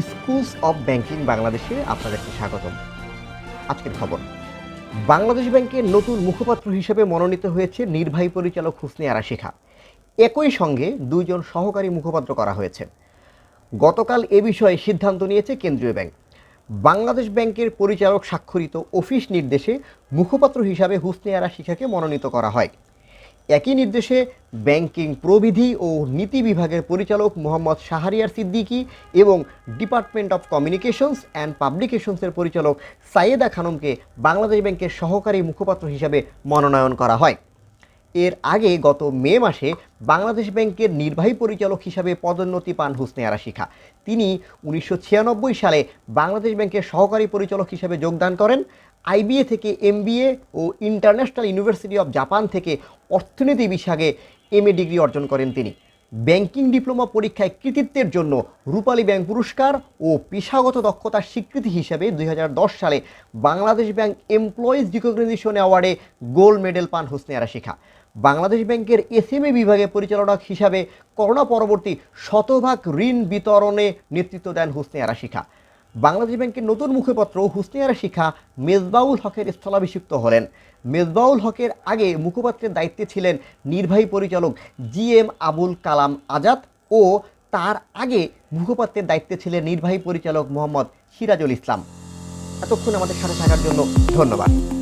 Schools of banking বাংলাদেশে আপনাদেরকে স্বাগতম। আজকের খবর। বাংলাদেশ ব্যাংকের নতুন মুখপাত্র হিসেবে মনোনীত হয়েছে নির্বাহী পরিচালক হুসনে আরা শিখা একই সঙ্গে দুইজন সহকারী মুখপাত্র করা হয়েছে। গতকাল এ বিষয়ে সিদ্ধান্ত নিয়েছে কেন্দ্রীয় ব্যাংক। বাংলাদেশ ব্যাংকের পরিচালক স্বাক্ষরিত অফিস নির্দেশে মুখপাত্র হিসাবে হুসনে আরা শিখাকে মনোনীত করা হয়। একই নির্দেশে ব্যাংকিং প্রবিধি ও নীতি বিভাগের পরিচালক মোহাম্মদ শাহরিয়ার সিদ্দিকি এবং ডিপার্টমেন্ট অফ কমিউনিকেশনস অ্যান্ড পাবলিকেশনসের পরিচালক সাইয়েদা খানমকে বাংলাদেশ ব্যাংকের সহকারী মুখপাত্র হিসাবে মনোনয়ন করা হয়। এর আগে গত মে মাসে বাংলাদেশ ব্যাংকের নির্বাহী পরিচালক হিসাবে পদোন্নতি পান হুসনে আরা শিখা তিনি উনিশশো ছিয়ানব্বই সালে বাংলাদেশ ব্যাংকের সহকারী পরিচালক হিসাবে যোগদান করেন। আইবিএ থেকে এমবিএ ও ইন্টারন্যাশনাল ইউনিভার্সিটি অফ জাপান থেকে অর্থনীতি বিভাগে এমএ ডিগ্রি অর্জন করেন তিনি। ব্যাংকিং ডিপ্লোমা পরীক্ষায় কৃতিত্বের জন্য রূপালী ব্যাংক পুরস্কার ও পেশাগত দক্ষতার স্বীকৃতি হিসেবে দুই সালে বাংলাদেশ ব্যাংক এমপ্লয়িজ রিকগনাইজেশন অ্যাওয়ার্ডে গোল্ড মেডেল পান হোসনে আরা শিখা বাংলাদেশ ব্যাংকের এসএমএ বিভাগে পরিচালক হিসাবে করোনা পরবর্তী শতভাগ ঋণ বিতরণে নেতৃত্ব দেন হোসনে আরা শিখা। বাংলাদেশ ব্যাংকের নতুন মুখপাত্র হুসনিয়ারা শিখা মেজবাউল হকের স্থলাভিষিক্ত হলেন। মেজবাউল হকের আগে মুখপাত্রের দায়িত্বে ছিলেন নির্বাহী পরিচালক জি এম আবুল কালাম আজাদ ও তার আগে মুখপাত্রের দায়িত্বে ছিলেন নির্বাহী পরিচালক মোহাম্মদ সিরাজুল ইসলাম। এতক্ষণ আমাদের সাথে থাকার জন্য ধন্যবাদ।